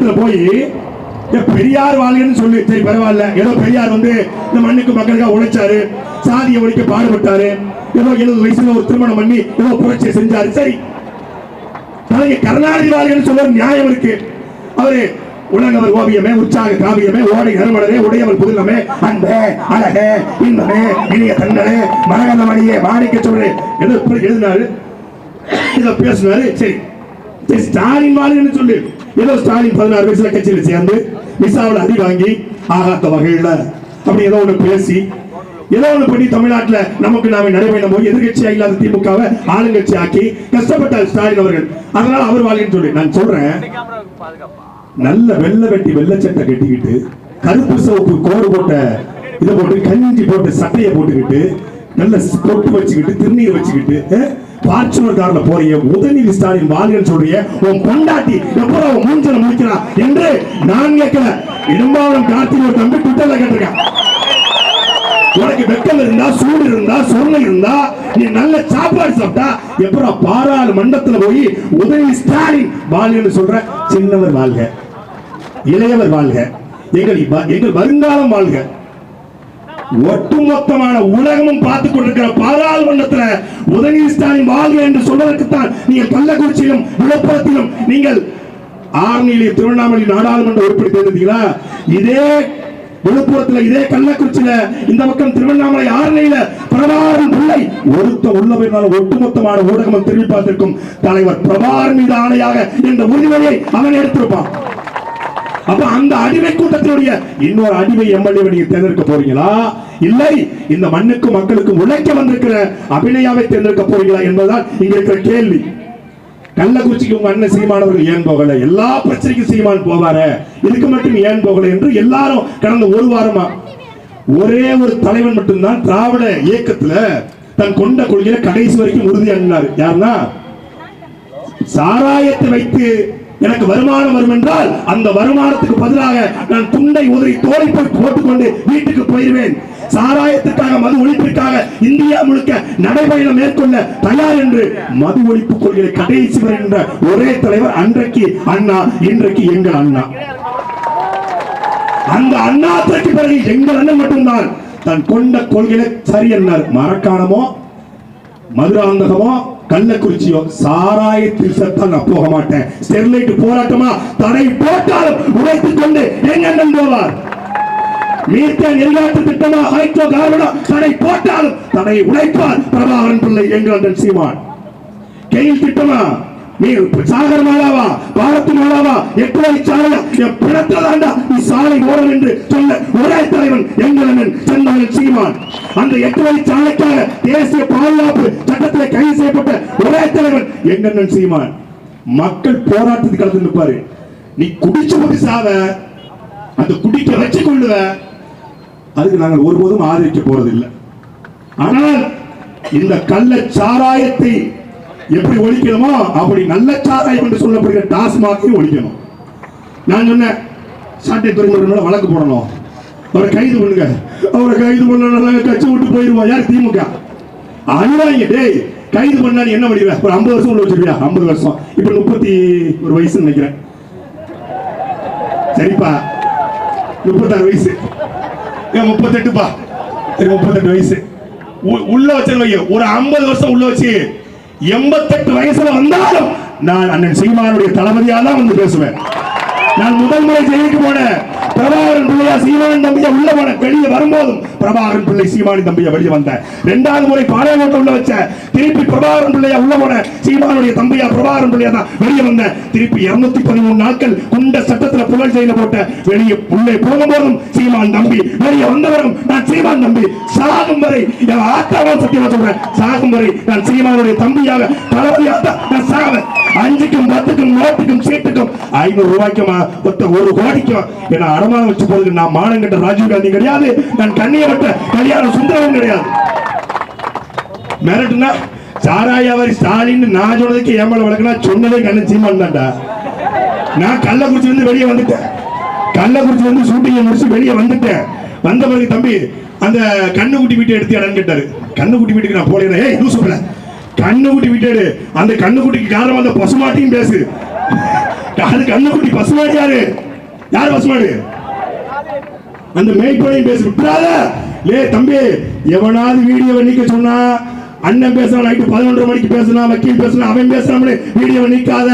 இடத்துல போய் ஏ, பெரியார் வாழ்கன்னு சொல்லி. சரி பரவாயில்ல. ஏதோ பெரியார் வந்து இந்த மண்ணுக்கு மக்களுக்காக உழைச்சாரு. சாதியை ஒழிக்க பாடுபட்டாரு. ஏதோ எழுபது வயசுல ஒரு திருமணம் பண்ணி ஏதோ புரட்சி செஞ்சாரு. சரி. நாளைக்கு கருணாநிதி வாழ்கன்னு சொல்ல நியாயம் இருக்கு. அவரு உலகவர் ஓவியமே உற்சாக காவியமே ஓடை நறுமணரே உடையவர் புதுலமே அன்பே அழகே இன்பமே இனிய தண்டனே மரகத மணியே மாணிக்க சொல்றே எழுதினாரு. இதை பேசினாரு. சரி. சரி ஸ்டாலின் வாழ்கன்னு சொல்லு. ஏதோ ஸ்டாலின் பதினாறு வயசுல கட்சியில சேர்ந்து விசாவில் அடி வாங்கி ஆகாத்த வகையில் அப்படி ஏதோ ஒன்று பேசி ஏதோ ஒண்ணு பண்ணி தமிழ்நாட்டுல நமக்கு நாம நடைபெறும் போது எதிர்கட்சியா இல்லாத திமுகவை ஆளுங்கட்சி ஆக்கி கஷ்டப்பட்டார் ஸ்டாலின் அவர்கள். அதனால அவர் வாழ்க்கைன்னு சொல்லி நான் சொல்றேன். நல்ல வெள்ளை வெட்டி வெள்ளை சட்டை கட்டிக்கிட்டு கருப்பு சோப்பு கோடு போட்ட இதை போட்டு கஞ்சி போட்டு சட்டையை போட்டுக்கிட்டு நல்ல பொட்டு வச்சுக்கிட்டு திருநீர் வச்சுக்கிட்டு பார்ச்சுனர் கார்ல போறிய உதயநிதி ஸ்டாலின் வாழ்கன்னு சொல்றீங்க. உன் பொண்டாட்டி எப்போ அவன் மூஞ்சல முடிக்கிறான் என்று நான் கேட்கல. இடும்பாவனம் கார்த்திகை ஒரு தம்பி ட்விட்டர்ல கேட்டிருக்கேன். உனக்கு வெக்கம் இருந்தா சூடு இருந்தா சொர்ணம் இருந்தா நீ நல்ல சாப்பாடு சாப்பிட்டா எப்பறம் பாராளுமன்றத்துல போய் உதவி ஸ்டாலின் வாழ்கன்னு சொல்ற? சின்னவர் வாழ்க இளையவர் வாழ்க எங்கள் எங்கள் வருங்காலம் வாழ்க. ஒட்டுமொத்தமான உலகமும் பார்த்து கொண்டிருக்கிற பாராளுமன்றத்தில் உதயநிதி ஸ்டாலின் வாழ்க என்று சொல்வதற்குத்தான் நீங்கள் கள்ளக்குறிச்சியிலும் விழுப்புரத்திலும் நீங்கள் ஆர்னியிலே திருவண்ணாமலை நாடாளுமன்ற உறுப்பினர் தேர்ந்தீங்களா இதே விழுப்புரத்தில் இதே கள்ளக்குறிச்சியில இந்த பக்கம் திருவண்ணாமலை ஆரணியில பிரபாகரன் பிள்ளை. ஒருத்த உள்ளவர்களால் ஒட்டுமொத்தமான ஊடகம் திரும்பி பார்த்திருக்கும் தலைவர் பிரபாகரன் மீது ஆணையாக என்ற உறுதிமொழியை அவன் எடுத்திருப்பான். அப்ப அந்த அடிமை கூட்டத்தினுடைய இன்னொரு அடிமை எம்எல்ஏ நீங்க தேர்ந்தெடுக்க போறீங்களா? இல்லை இந்த மண்ணுக்கும் மக்களுக்கும் உழைக்க வந்திருக்கிற அபிநயாவை தேர்ந்தெடுக்க போறீங்களா என்பதுதான் இங்க இருக்கிற கேள்வி. கள்ளக்குறிச்சிக்கு உங்க அண்ணன் சீமானவர்கள் ஏன் போகல? எல்லா பிரச்சனைக்கும் சீமான் போவாரு. இதுக்கு மட்டும் ஏன் போகல என்று எல்லாரும் கடந்த ஒரு வாரமா ஒரே ஒரு தலைவன் மட்டும்தான் திராவிட இயக்கத்துல தன் கொண்ட கொள்கையில கடைசி வரைக்கும் உறுதியானார் யாருன்னா? சாராயத்தை வைத்து எனக்கு வருமானம் வரும் என்றால் அந்த வருமானத்துக்கு பதிலாக நான் துண்டை உதறி தோலை போய் போட்டுக்கொண்டு வீட்டுக்கு போயிருவேன். சாராயத்துக்காக மது ஒழிப்பிற்காக இந்தியா முழுக்க நடைபயணம் மேற்கொள்ள தயார் என்று மது ஒழிப்பு கொள்கை கடைசி என்ற ஒரே தலைவர் அன்றைக்கு அண்ணா இன்றைக்கு எங்கள் அண்ணா. அந்த அண்ணாத்திற்கு பிறகு எங்கள் அண்ணன் மட்டும்தான். தன் கொண்ட கொள்கையில சரி என்னார் மரக்காணமோ மதுராந்தகமோ கள்ளக்குறிச்சியோ சாராயத்தில் செத்தால் நான் போக மாட்டேன். ஸ்டெர்லைட் போராட்டமா? தடை போட்டாலும் உடைத்துக் கொண்டு எங்க அண்ணன் போவார் மீத்தேன் திட்டமா? ஹைட்ரோ கார்பனா? தடை போட்டாலும் தடை உழைப்பார் பிரபாகரன் பிள்ளை எங்கள் சீமான். கெயில் திட்டமா? நீ சாகர் மாலாவா? பாரத்து மாலாவா? எப்படி சாலையா என் பிணத்ததாண்டா நீ சாலை ஓரம் என்று சொல்ல ஒரே தலைவன் எங்கள் அண்ணன் சீமான். அந்த எட்டு வழி சாலைக்காக தேசிய பாதுகாப்பு சட்டத்தில் கைது செய்யப்பட்ட ஒரே தலைவன் எங்கள் செய்வான் சீமான். மக்கள் போராட்டத்துக்கு கலந்து நிற்பாரு. நீ குடிச்சு போட்டு சாவ அந்த குடிக்க வச்சு கொள்ளுவ. அதுக்கு நாங்கள் ஒருபோதும் ஆதரிக்க போறதில்லை. ஆனால் இந்த கள்ள சாராயத்தை எப்படி ஒழிக்கணுமோ அப்படி நல்ல சாராயம் என்று சொல்லப்படுகிற டாஸ்மாகையும் ஒழிக்கணும். நான் சொன்னேன் சாட்டை துறைமுறை வழக்கு போடணும். அவரை கைது பண்ணுங்க. அவரை கைது பண்ண கட்சி விட்டு போயிருவோம் யார் திமுக? அழுவாங்க டேய் கைது பண்ணா நீ என்ன பண்ணிடுவ? ஒரு ஐம்பது வருஷம் உள்ள வச்சிருக்கியா ஐம்பது வருஷம். இப்ப முப்பத்தி ஒரு வயசு நினைக்கிறேன். சரிப்பா. முப்பத்தாறு வயசு. ஏன் முப்பத்தெட்டுப்பா. சரி முப்பத்தெட்டு வயசு. உ- உள்ள வச்சு வைங்க ஒரு ஐம்பது வருஷம் உள்ள வச்சு எண்பத்தெட்டு வயசுல வந்தாலும் நான் அண்ணன் சீமானுடைய தளபதியா தான் வந்து பேசுவேன். நான் முதல் முறை ஜெயிலுக்கு போனேன். பிரபாகரன் பிள்ளையா சீமான் தம்பியா உள்ள போன வெளியே வரும்போதும் பிரபாகரன் பிள்ளை சீமானி தம்பியா வெளியே வந்தேன் ரெண்டாவது முறை பாளையங்கோட்டை உள்ள வச்ச. திருப்பி பிரபாகரன் பிள்ளையா உள்ள போன சீமானுடைய தம்பியா பிரபாகரன் பிள்ளையா தான் வெளியே வந்தேன் திருப்பி இருநூத்தி பதிமூணு நாட்கள் குண்ட சட்டத்துல புகழ் செய்ய போட்ட வெளியே உள்ளே போகும்போதும் சீமான் தம்பி வெளியே வந்தவரும் நான் சீமான் தம்பி. சாகும் வரை என் ஆத்தாவா சத்தியமா சொல்றேன். சாகும் வரை நான் சீமானுடைய தம்பியாக தளபதியாக நான் சாவேன். அஞ்சுக்கும் பத்துக்கும் நோட்டுக்கும் சீட்டுக்கும் ஐநூறு ரூபாய்க்குமா? மொத்த ஒரு கோடிக்கும் என அடமானம் வச்சு போறதுக்கு நான் மானம் கட்ட ராஜீவ் காந்தி கிடையாது. நான் கண்ணியப்பட்ட கல்யாண சுந்தரம் கிடையாது. மிரட்டுனா சாராயாவாரி ஸ்டாலின் நான் சொன்னதுக்கு ஏமால வழக்குனா சொன்னதே கண்ணன் சீமான் தான்டா. நான் கள்ளக்குறிச்சி வந்து வெளியே வந்துட்டேன். கள்ளக்குறிச்சி வந்து ஷூட்டிங்கை முடிச்சு வெளியே வந்துட்டேன். வந்த பிறகு தம்பி அந்த கண்ணுக்குட்டி வீட்டை எடுத்து இடம்னு கேட்டாரு. கண்ணுக்குட்டி வீட்டுக்கு நான் போலேன் ஏய் இன்னும் சொல்றேன் கண்ணுக்குட்டி விட்டாரு அந்த கண்ணுக்குட்டிக்கு காரணம் அந்த பசுமாட்டியும் பேசு. அது கண்ணுக்குட்டி பசுமாடு யாரு? யார் பசுமாடு? அந்த மேய்ப்பனையும் பேசு. விட்டுறாத. லே தம்பி எவனாவது வீடியோவை நீக்க சொன்னா அண்ணன் பேசுறான் நைட்டு பதினொன்றரை மணிக்கு பேசுனா வக்கீல் பேசுனா அவன் பேசுறான் வீடியோ நீக்காத.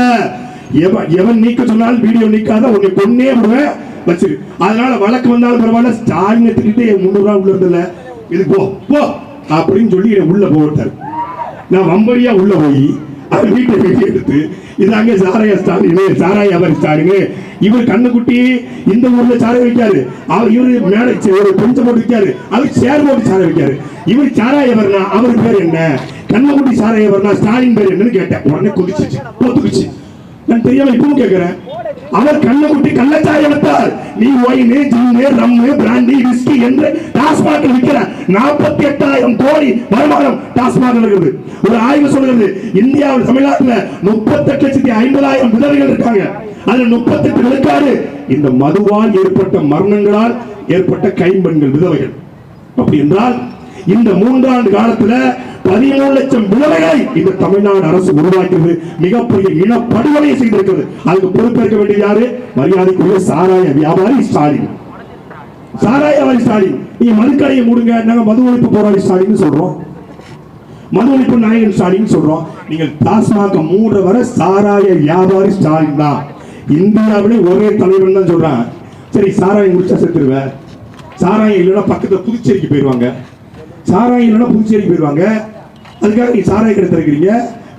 எவன் எவன் நீக்க சொன்னாலும் வீடியோ நீக்காத உன்னை கொன்னே விடுவேன். வச்சிரு. அதனால வழக்கு வந்தாலும் பரவாயில்ல. ஸ்டாலின் எடுத்துக்கிட்டு முந்நூறு ரூபா உள்ள இருந்தல இது போ போ. அப்படின்னு சொல்லி உள்ள போட்டார் நான் வம்படியா உள்ள போய் அவர் வீட்டை வெட்டி எடுத்து இதாங்க சாராய ஸ்டாலின் சாராய அவர் ஸ்டாலின் இவர் கண்ணுக்குட்டி இந்த ஊர்ல சாரை வைக்காரு அவர் இவரு மேடை ஒரு பெஞ்ச போட்டு வைக்காரு அவர் சேர் போட்டு சாரை வைக்காரு இவர் சாராயவர்னா அவர் பேர் என்ன? கண்ணுக்குட்டி சாராயவர்னா ஸ்டாலின் பேர் என்னன்னு கேட்டேன். உடனே குதிச்சு போத்துக்குச்சு நான் தெரியாம இப்பவும் கேட்கிறேன் அவர் கண்ணுக்குட்டி கள்ளச்சாயம் விட்டார் நீ wine gin rum brandy whisky என்று டாஸ்மாக் விற்கிற நாற்பத்தி எட்டாயிரம் கோடி வருமானம் டாஸ்மாக் இருக்குது. ஒரு ஆய்வு சொல்கிறது இந்தியாவில் தமிழ்நாட்டில் முப்பத்தெட்டு லட்சத்தி ஐம்பதாயிரம் விதவைகள் இருக்காங்க. அதுல முப்பத்தெட்டு விழுக்காடு இந்த மதுவால் ஏற்பட்ட மரணங்களால் ஏற்பட்ட கைம்பெண்கள் விதவைகள். அப்படி என்றால் இந்த மூன்றாண்டு காலத்துல பதினேழு லட்சம் விதவைகளை இந்த தமிழ்நாடு அரசு உருவாக்கியது. மிகப்பெரிய இனப்படுகொலை செய்திருக்கிறது. அதுக்கு பொறுப்பேற்க வேண்டிய யாரு? மரியாதைக்குரிய சாராய வியாபாரி ஸ்டாலின். சாராய வியாபாரி ஸ்டாலின். நீங்க மதுக்கடையை மூடுங்க. நாங்க மது ஒழிப்பு போராளி ஸ்டாலின் சொல்றோம். மது ஒழிப்பு நாயகன் ஸ்டாலின் சொல்றோம். நீங்கள் டாஸ்மாக மூடுற வரை சாராய வியாபாரி ஸ்டாலின் தான். இந்தியாவிலே ஒரே தலைவர் தான் சொல்றான் சரி சாராயம் குடிச்சா செத்துருவேன் சாராயம் இல்லைன்னா பக்கத்துல புதுச்சேரிக்கு போயிடுவாங்க சாராயம் இல்லைன்னா புதுச்சேரிக்கு போயிடுவாங்க அதுக்காக நீ சாராய கடை திறக்கிறீங்க.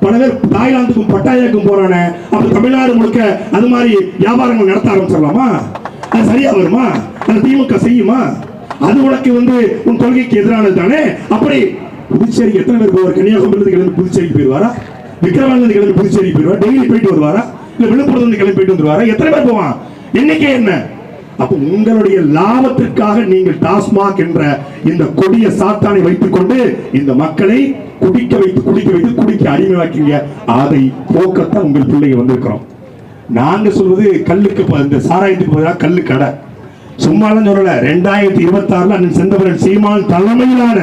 பல பேர் தாய்லாந்துக்கும் பட்டாயாக்கும் போறானே. அப்ப தமிழ்நாடு முழுக்க அது மாதிரி வியாபாரங்கள் நடத்த ஆரம்பிச்சிடலாமா? அது சரியா வருமா? அது திமுக செய்யுமா? அது உனக்கு வந்து உன் கொள்கைக்கு எதிரானது தானே? அப்படி புதுச்சேரி எத்தனை பேர் போவார்? கன்னியாகுமரி கிளம்பி புதுச்சேரிக்கு போயிடுவாரா? விக்ரவாண்டி கிளம்பி புதுச்சேரிக்கு போயிடுவார்? டெல்லி போயிட்டு வருவாரா? இல்ல விழுப்புரத்துல கிளம்பி போயிட்டு வந்துருவாரா? எத்தனை பேர் போவான்? எண்ணிக்கை என்ன? அப்போ உங்களுடைய லாபத்திற்காக நீங்கள் டாஸ்மாக் என்ற இந்த கொடிய சாத்தானை வைத்துக்கொண்டு இந்த மக்களை குடிக்க வைத்து குடிக்க வைத்து குடிக்க அடிமையாக்கிங்க. அதை போக்கத்தான் உங்கள் பிள்ளைங்க வந்திருக்கிறோம். நாங்க சொல்வது கல்லுக்கு இந்த சாராயத்துக்கு பதிலாக கல்லு கடை. சும்மாலாம் சொல்லல ரெண்டாயிரத்தி இருபத்தி ஆறுல அண்ணன் செந்தபுரன் சீமான் தலைமையிலான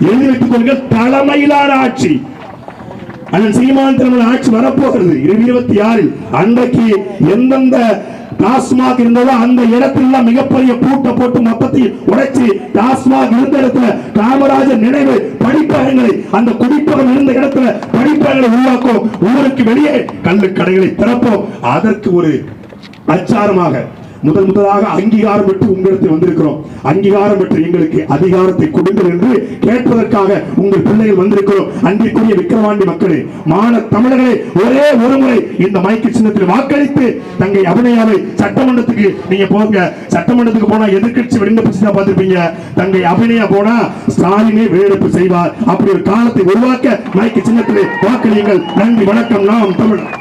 எழுதி வைத்துக் கொள்கிற தலைமையிலான ஆட்சி. அண்ணன் சீமான் தலைமையில் ஆட்சி வரப்போகிறது. இருபத்தி ஆறில் அன்றைக்கு எந்தெந்த டாஸ்மாக் இருந்ததோ அந்த இடத்துல மிகப்பெரிய பூட்டை போட்டு மொத்தத்தை உடைச்சு டாஸ்மாக் இருந்த இடத்துல காமராஜர் நினைவு படிப்பகங்களை அந்த குடிப்பகம் இருந்த இடத்துல படிப்பகங்களை உருவாக்கும் ஊருக்கு வெளியே கல்லு கடைகளை திறப்போம். அதற்கு ஒரு அச்சாரமாக முதல் முதலாக அங்கீகாரம் பெற்று உங்களிடத்தில் வந்திருக்கிறோம். அங்கீகாரம் பெற்று எங்களுக்கு அதிகாரத்தை கொடுங்கள் என்று கேட்பதற்காக உங்கள் பிள்ளைகள் வந்திருக்கிறோம். அன்பிற்குரிய விக்கிரவாண்டி மக்களே மான தமிழர்களே ஒரே ஒரு முறை இந்த மைக்கு சின்னத்தில் வாக்களித்து தங்கை அபிநயாவை சட்டமன்றத்துக்கு நீங்க போங்க. சட்டமன்றத்துக்கு போனா எதிர்க்கட்சி வெளிநடப்பு தான் பார்த்திருப்பீங்க. தங்கை அபிநயா போனா ஸ்டாலினே வெளிநடப்பு செய்வார். அப்படி ஒரு காலத்தை உருவாக்க மைக்கு சின்னத்திலே வாக்களியுங்கள். நன்றி வணக்கம். நாம் தமிழ்